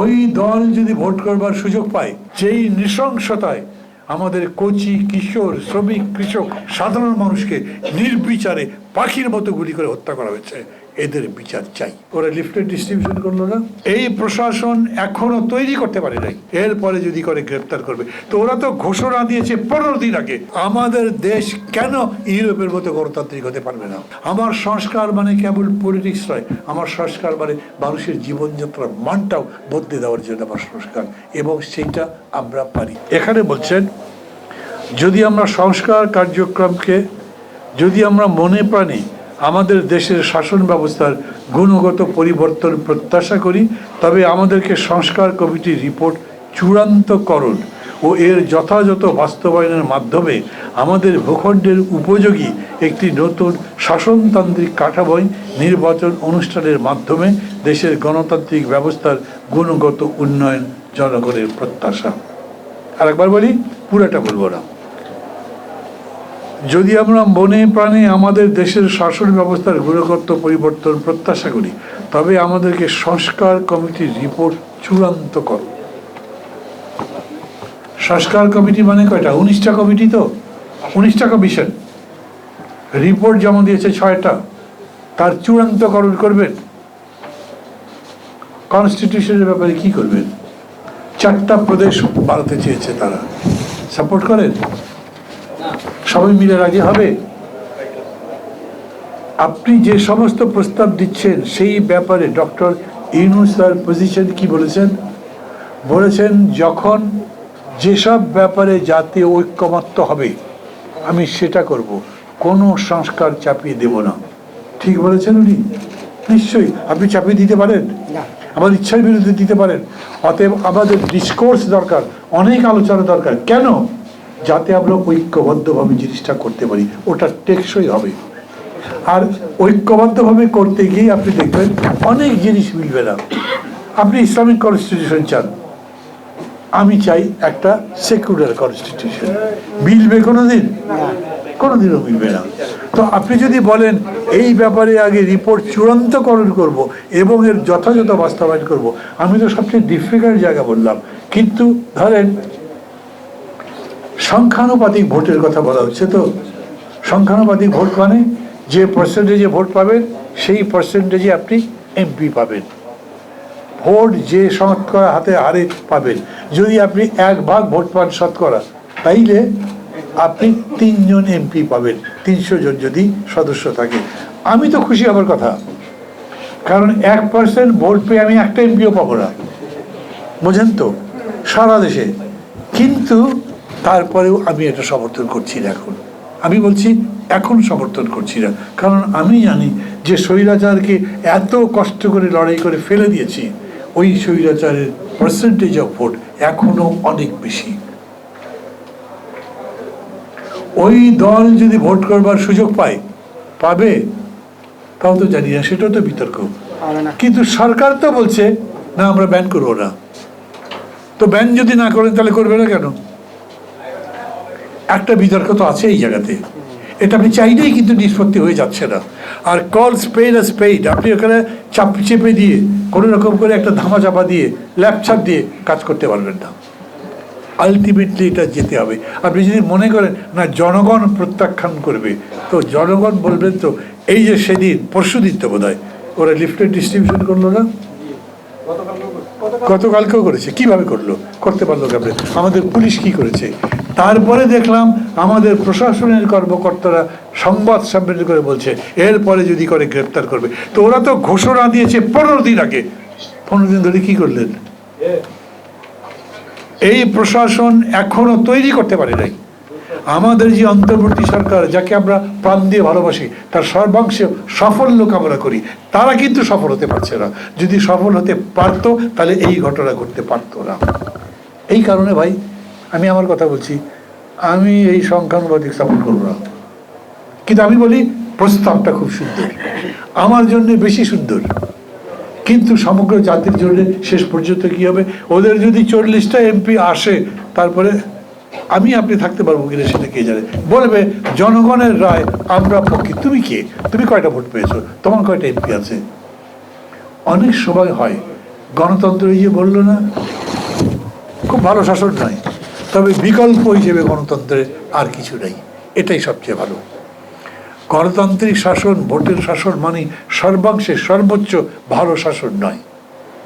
ওই দল যদি ভোট করবার সুযোগ পায়, যেই নৃশংসতায় আমাদের কচি কিশোর, শ্রমিক, কৃষক, সাধারণ মানুষকে নির্বিচারে পাখির মতো গুলি করে হত্যা করা হয়েছে। এদের বিচার চাই। ওরা লিফলেট ডিস্ট্রিবিউশন করল না? এই প্রশাসন এখনও তৈরি করতে পারে নাই। এরপরে যদি করে গ্রেপ্তার করবে। তো ওরা তো ঘোষণা দিয়েছে পনেরো দিন আগে। আমাদের দেশ কেন ইউরোপের মতো গণতান্ত্রিক হতে পারবে না? আমার সংস্কার মানে কেবল পলিটিক্স নয়। আমার সংস্কার মানে মানুষের জীবনযাত্রার মানটাও বদলে দেওয়ার জন্য আমার সংস্কার। এবং সেইটা আমরা পারি। এখানে বলছেন যদি আমরা সংস্কার কার্যক্রমকে যদি আমরা মনে প্রাণে আমাদের দেশের শাসন ব্যবস্থার গুণগত পরিবর্তন প্রত্যাশা করি, তবে আমাদেরকে সংস্কার কমিটির রিপোর্ট চূড়ান্তকরণ ও এর যথাযথ বাস্তবায়নের মাধ্যমে আমাদের ভূখণ্ডের উপযোগী একটি নতুন শাসনতান্ত্রিক কাঠামোয় নির্বাচন অনুষ্ঠানের মাধ্যমে দেশের গণতান্ত্রিক ব্যবস্থার গুণগত উন্নয়ন জনগণের প্রত্যাশা। আর একবার বলি, পুরাটা বলব না। যদি আমরা মনে প্রাণে আমাদের দেশের শাসন ব্যবস্থার গুণগত পরিবর্তন প্রত্যাশা করি, তবে আমাদেরকে সংস্কার কমিটির রিপোর্ট চূড়ান্ত কর। সংস্কার কমিটি মানে কয়টা? উনিশটা কমিটি তো? উনিশটা কমিশন। রিপোর্ট জমা দিয়েছে ছয়টা, তার চূড়ান্তকরণ করবেন। কনস্টিটিউশনের ব্যাপারে কি করবেন? চারটা প্রদেশ বাড়াতে চেয়েছে তারা। সাপোর্ট করেন? সবাই মিলে রাজি হবে? আপনি যে সমস্ত প্রস্তাব দিচ্ছেন সেই ব্যাপারে ডক্টর ইউনুস স্যার পজিশন কি বলেছেন? বলেছেন যখন যেসব ব্যাপারে জাতীয় ঐক্যমত্য হবে আমি সেটা করব। কোনো সংস্কার চাপিয়ে দেব না। ঠিক বলেছেন উনি? নিশ্চয়ই। আপনি চাপিয়ে দিতে পারেন? আমার ইচ্ছার বিরুদ্ধে দিতে পারেন। অতএব আমাদের ডিসকোর্স দরকার অনেক আলোচনা দরকার। কেন? যাতে আমরা ঐক্যবদ্ধভাবে জিনিসটা করতে পারি, ওটা টেকসই হবে। আর ঐক্যবদ্ধভাবে করতে গিয়ে আপনি দেখবেন অনেক জিনিস মিলবে না। আপনি ইসলামিক কনস্টিটিউশন চান। আমি চাই একটা সেকুলার কনস্টিটিউশন মিলবে কোনোদিন? কোনোদিনও মিলবে না। তো আপনি যদি বলেন, এই ব্যাপারে আগে রিপোর্ট চূড়ান্তকরণ করব এবং এর যথাযথ বাস্তবায়ন করব। আমি তো সবচেয়ে ডিফিকাল্ট জায়গা বললাম। কিন্তু ধরেন সংখ্যানুপাতিক ভোটের কথা বলা হচ্ছে। তো সংখ্যানুপাতিক ভোট মানে যে পার্সেন্টেজে ভোট পাবেন, সেই পার্সেন্টেজে আপনি এমপি পাবেন। ভোট যে শতকরা হাতে হারে পাবেন। যদি আপনি এক ভাগ ভোট পান শতকরা, তাইলে আপনি তিনজন এমপি পাবেন, তিনশো জন যদি সদস্য থাকে। আমি তো খুশি হবার কথা, কারণ এক পার্সেন্ট ভোট পেয়ে আমি একটা এমপিও পাবো না। বোঝেন তো? সারা দেশে। কিন্তু তারপরেও আমি এটা সমর্থন করছি না এখন। আমি বলছি এখন সমর্থন করছি না। কারণ আমি জানি যে স্বৈরাচারকে এত কষ্ট করে লড়াই করে ফেলে দিয়েছি ওই স্বৈরাচারের পার্সেন্টেজ অফ ভোট এখনও অনেক বেশি। ওই দল যদি ভোট করবার সুযোগ পায় পাবে? তাও তো জানি না সেটাও তো বিতর্ক। কিন্তু সরকার তো বলছে না আমরা ব্যান করব না। তো ব্যান যদি না করেন তাহলে করবে না কেন? একটা বিতর্ক তো আছে এই জায়গাতে। এটা আপনি চাইলেই কিন্তু নিষ্পত্তি হয়ে যাচ্ছে না। আর কল স্পেড আর স্পেড আপনি ওখানে চাপ চেপে দিয়ে কোনো রকম করে একটা ধামা চাপা দিয়ে ল্যাপচাপ দিয়ে কাজ করতে পারবেন না। আলটিমেটলি এটা যেতে হবে। আপনি যদি মনে করেন না জনগণ প্রত্যাখ্যান করবে তো জনগণ বলবেন তো এই যে সেদিন পরশু দিন তো বোধ হয় ওরা লিফলেট ডিস্ট্রিবিউশন করল না? গতকালকেও করেছে। কীভাবে করল? করতে পারল কেমন? আমাদের পুলিশ কি করেছে? তারপরে দেখলাম আমাদের প্রশাসনের কর্মকর্তারা সংবাদ সম্মেলন করে বলছে, এরপরে যদি করে গ্রেপ্তার করবে। তো ওরা তো ঘোষণা দিয়েছে পনেরো দিন আগে। পনেরো দিন ধরে কি করলেন? এই প্রশাসন এখনও তৈরি করতে পারে নাই। আমাদের যে অন্তর্বর্তী সরকার, যাকে আমরা প্রাণ দিয়ে ভালোবাসি, তার সর্বাংশে সাফল্য কামনা করি। তারা কিন্তু সফল হতে পারছে না। যদি সফল হতে পারতো, তাহলে এই ঘটনা ঘটতে পারতো না। এই কারণে ভাই আমি আমার কথা বলছি, আমি এই সংখ্যানুপাতিক সাপোর্ট করব না। কিন্তু আমি বলি, প্রস্তাবটা খুব সুন্দর। আমার জন্য বেশি সুন্দর। কিন্তু সমগ্র জাতির জন্য শেষ পর্যন্ত কি হবে? ওদের যদি চল্লিশটা এমপি আসে, তারপরে আমি আপনি থাকতে পারব কিনা সেটা কে জানে? বলবে, জনগণের রায়, আমরা পক্ষে। তুমি কে? তুমি কয়টা ভোট পেয়েছ? তোমার কয়টা এমপি আছে? অনেক সময় হয়। গণতন্ত্র এই যে বলল না। খুব ভালো শাসন নয়। তবে বিকল্প হিসেবে গণতন্ত্রের আর কিছু নেই। এটাই সবচেয়ে ভালো। গণতান্ত্রিক শাসন, ভোটের শাসন মানে সর্বাংশে সর্বোচ্চ ভালো শাসন নয়।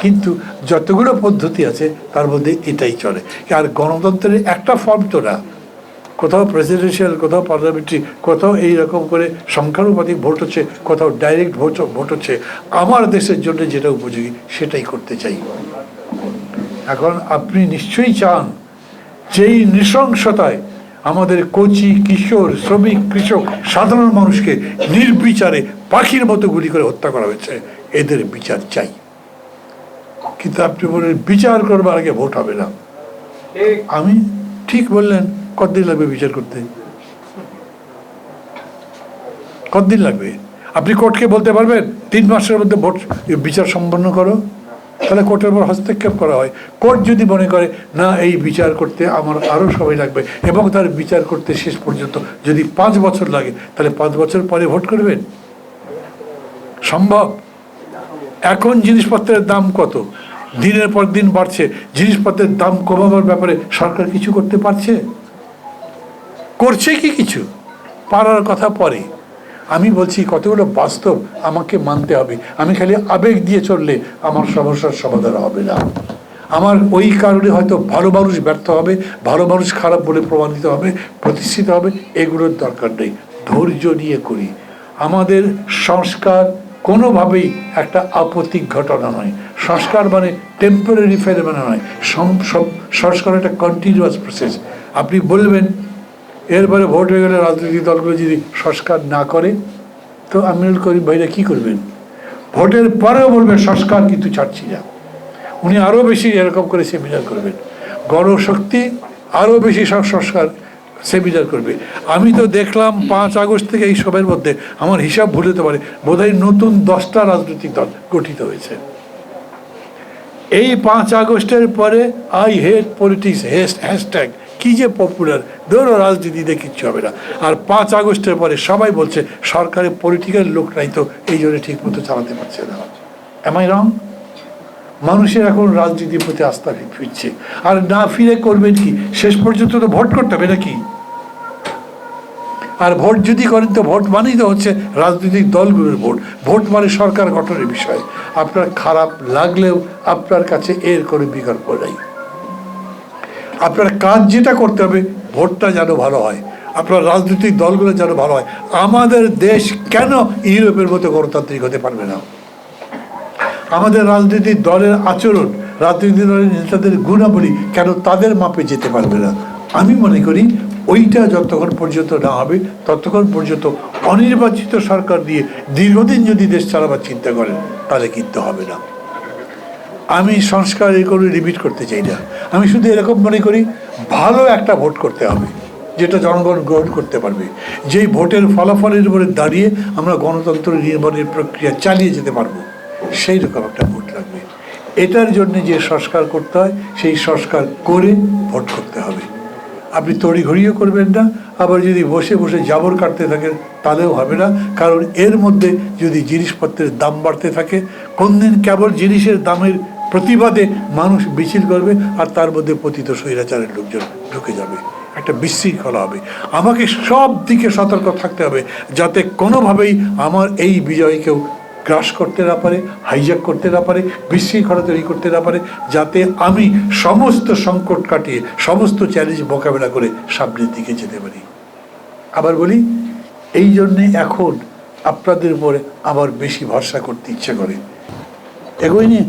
কিন্তু যতগুলো পদ্ধতি আছে, তার মধ্যে এটাই চলে। আর গণতন্ত্রের একটা ফর্ম তো না। কোথাও প্রেসিডেন্সিয়াল কোথাও পার্লামেন্টারি কোথাও এই রকম করে সংখ্যানুপাতিক ভোট হচ্ছে, কোথাও ডাইরেক্ট ভোট ভোট হচ্ছে। আমার দেশের জন্য যেটা উপযোগী, সেটাই করতে চাই। এখন আপনি নিশ্চয়ই চান যেই নৃশংসতায় আমাদের কচি, কিশোর, শ্রমিক, কৃষক, সাধারণ মানুষকে নির্বিচারে পাখির মতো গুলি করে হত্যা করা হয়েছে, এদের বিচার চাই। কিন্তু আপনি বলেন বিচার করবার আগে ভোট হবে না। আমি ঠিক বললেন, কতদিন লাগবে বিচার করতে? কতদিন লাগবে? আপনি কোর্টকে বলতে পারবেন, তিন মাসের মধ্যে ভোট, বিচার সম্পন্ন করো। তাহলে কোর্টের উপর হস্তক্ষেপ করা হয়। কোর্ট যদি মনে করে, না, এই বিচার করতে আমার আরও সময় লাগবে এবং তার বিচার করতে শেষ পর্যন্ত যদি পাঁচ বছর লাগে, তাহলে পাঁচ বছর পরে ভোট করবেন? সম্ভব? এখন জিনিসপত্রের দাম কত? দিনের পর দিন বাড়ছে। জিনিসপত্রের দাম কমাবার ব্যাপারে সরকার কিছু করতে পারছে? করছে কি কিছু? পারার কথা পরে। আমি বলছি, কতগুলো বাস্তব আমাকে মানতে হবে। আমি খালি আবেগ দিয়ে চললে আমার সমস্যার সমাধান হবে না। আমার ওই কারণে হয়তো ভালো মানুষ ব্যর্থ হবে, ভালো মানুষ খারাপ বলে প্রমাণিত হবে, প্রতিষ্ঠিত হবে, এগুলোর দরকার নেই। ধৈর্য নিয়ে করি। আমাদের সংস্কার কোনোভাবেই একটা আপত্তিক ঘটনা নয়। সংস্কার মানে টেম্পোরারি ফেনোমেনা নয়। সংস্কার একটা কন্টিনিউয়াস প্রসেস আপনি বলবেন এরপরে ভোট হয়ে গেলে রাজনৈতিক দলগুলো যদি সংস্কার না করে, তো আমিনুল করিম ভাইরা কি করবেন? ভোটের পরেও বলবে, সংস্কার কিন্তু ছাড়ছি না। উনি আরও বেশি এরকম করে সেমিনার করবেন। গণশক্তি আরও বেশি সংস্কার সেমিনার করবে। আমি তো দেখলাম পাঁচ আগস্ট থেকে এই সবের মধ্যে, আমার হিসাব ভুলে যেতে পারে, বোধহয় নতুন দশটা রাজনৈতিক দল গঠিত হয়েছে। এই পাঁচ আগস্টের পরে আই হেট পলিটিক্স হ্যাশট্যাগ কি যে পপুলার ধরো রাজনীতিতে কিচ্ছু হবে না। আর পাঁচ আগস্টের পরে সবাই বলছে, সরকারের পলিটিক্যাল লোক নাই তো, এই জন্য ঠিক মতো চালাতে পারছে না। এম রং মানুষের এখন রাজনীতির প্রতি আস্থা ফিরছে। আর না ফিরে করবেন কি? শেষ পর্যন্ত তো ভোট করতে হবে নাকি? আর ভোট যদি করেন তো ভোট মানেই তো হচ্ছে রাজনৈতিক দলগুলোর ভোট। ভোট মানে সরকার গঠনের বিষয়। আপনার খারাপ লাগলেও আপনার কাছে এর কোনো বিকল্প নেই। আপনার কাজ যেটা করতে হবে, ভোটটা যেন ভালো হয়। আপনার রাজনৈতিক দলগুলো যেন ভালো হয়। আমাদের দেশ কেন ইউরোপের মতো গণতান্ত্রিক হতে পারবে না? আমাদের রাজনৈতিক দলের আচরণ, রাজনৈতিক দলের নেতাদের গুণাবলী কেন তাদের মাপে যেতে পারবে না? আমি মনে করি ওইটা যতক্ষণ পর্যন্ত না হবে, ততক্ষণ পর্যন্ত অনির্বাচিত সরকার দিয়ে দীর্ঘদিন যদি দেশ চালাবার চিন্তা করেন তাহলে কিন্তু হবে না। আমি সংস্কার এ করে রিপিট করতে চাই না। আমি শুধু এরকম মনে করি, ভালো একটা ভোট করতে হবে, যেটা জনগণ গ্রহণ করতে পারবে। যেই ভোটের ফলাফলের উপরে দাঁড়িয়ে আমরা গণতন্ত্র নির্মাণের প্রক্রিয়া চালিয়ে যেতে পারব, সেই রকম একটা ভোট লাগবে। এটার জন্য যে সংস্কার করতে হয়, সেই সংস্কার করে ভোট করতে হবে। আপনি তড়িঘড়িও করবেন না, আবার যদি বসে বসে জাবর কাটতে থাকেন, তাহলেও হবে না। কারণ এর মধ্যে যদি জিনিসপত্রের দাম বাড়তে থাকে কোন দিন কেবল জিনিসের দামের প্রতিবাদে মানুষ মিছিল করবে আর তার মধ্যে পতিত স্বৈরাচারের লোকজন ঢুকে যাবে। একটা বিশৃঙ্খলা হবে। আমাকে সব দিকে সতর্ক থাকতে হবে যাতে কোনোভাবেই আমার এই বিজয় কেউ গ্রাস করতে না পারে হাইজ্যাক করতে না পারে, বিশৃঙ্খলা তৈরি করতে না পারে, যাতে আমি সমস্ত সংকট কাটিয়ে, সমস্ত চ্যালেঞ্জ মোকাবেলা করে সামনের দিকে যেতে পারি। আবার বলি, এই জন্যে এখন আপনাদের উপরে আবার বেশি ভরসা করতে ইচ্ছে করে। এগোই নিয়ে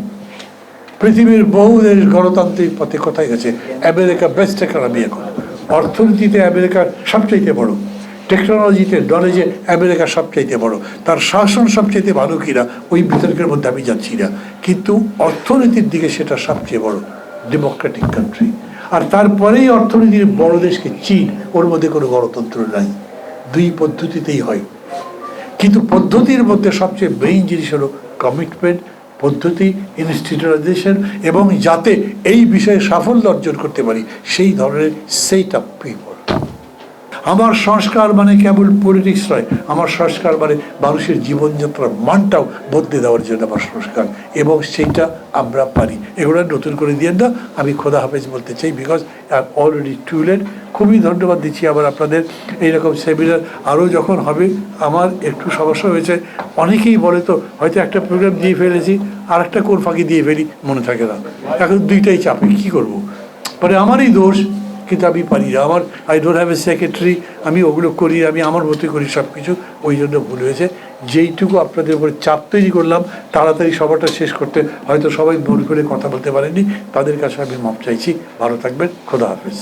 পৃথিবীর বহু দেশ গণতান্ত্রিক পথে কোথায় গেছে? আমেরিকা বেস্ট ইকোনমি এখন। অর্থনীতিতে আমেরিকার সবচাইতে বড়। টেকনোলজিতে নলেজে আমেরিকা সবচাইতে বড়। তার শাসন সবচাইতে ভালো কিনা, ওই বিতর্কের মধ্যে আমি যাচ্ছি না। কিন্তু অর্থনীতির দিকে সেটা সবচেয়ে বড়। ডেমোক্রেটিক কান্ট্রি আর তারপরেই অর্থনীতির বড় দেশকে চীন। ওর মধ্যে কোনো গণতন্ত্র নাই। দুই পদ্ধতিতেই হয়। কিন্তু পদ্ধতির মধ্যে সবচেয়ে মেইন জিনিস হলো কমিটমেন্ট পদ্ধতি ইনস্টিটিউটাইজেশন এবং যাতে এই বিষয়ে সাফল্য অর্জন করতে পারি, সেই ধরনের সেইট আপ পিপল আমার সংস্কার মানে কেবল পলিটিক্স নয়, আমার সংস্কার মানে মানুষের জীবনযাত্রার মানটাও বদলে দেওয়ার জন্য আমার সংস্কার, এবং সেইটা আমরা পারি। এগুলো নতুন করে দিয়ে না, আমি খোদা হাফেজ বলতে চাই because I already too late খুবই ধন্যবাদ দিচ্ছি আবার আপনাদের। এইরকম সেমিনার আরও যখন হবে, আমার একটু সমস্যা হয়েছে। অনেকেই বলে তো, হয়তো একটা প্রোগ্রাম দিয়ে ফেলেছি আর একটা কোন ফাঁকি দিয়ে ফেলি, মনে থাকে না। এখন দুইটাই চাপে, কি করব? মানে আমারই দোষ কিন্তু আমি পারি না। আমার I don't have a secretary আমি ওগুলো করি, আমি আমার মতো করি সব কিছু ওই জন্য ভুল হয়েছে। যেইটুকু আপনাদের উপরে চাপ তৈরি করলাম, তাড়াতাড়ি সবারটা শেষ করতে হয়তো সবাই ভুল করে কথা বলতে পারেনি তাদের কাছে আমি মাপ চাইছি। ভালো থাকবেন। খোদা হাফেজ।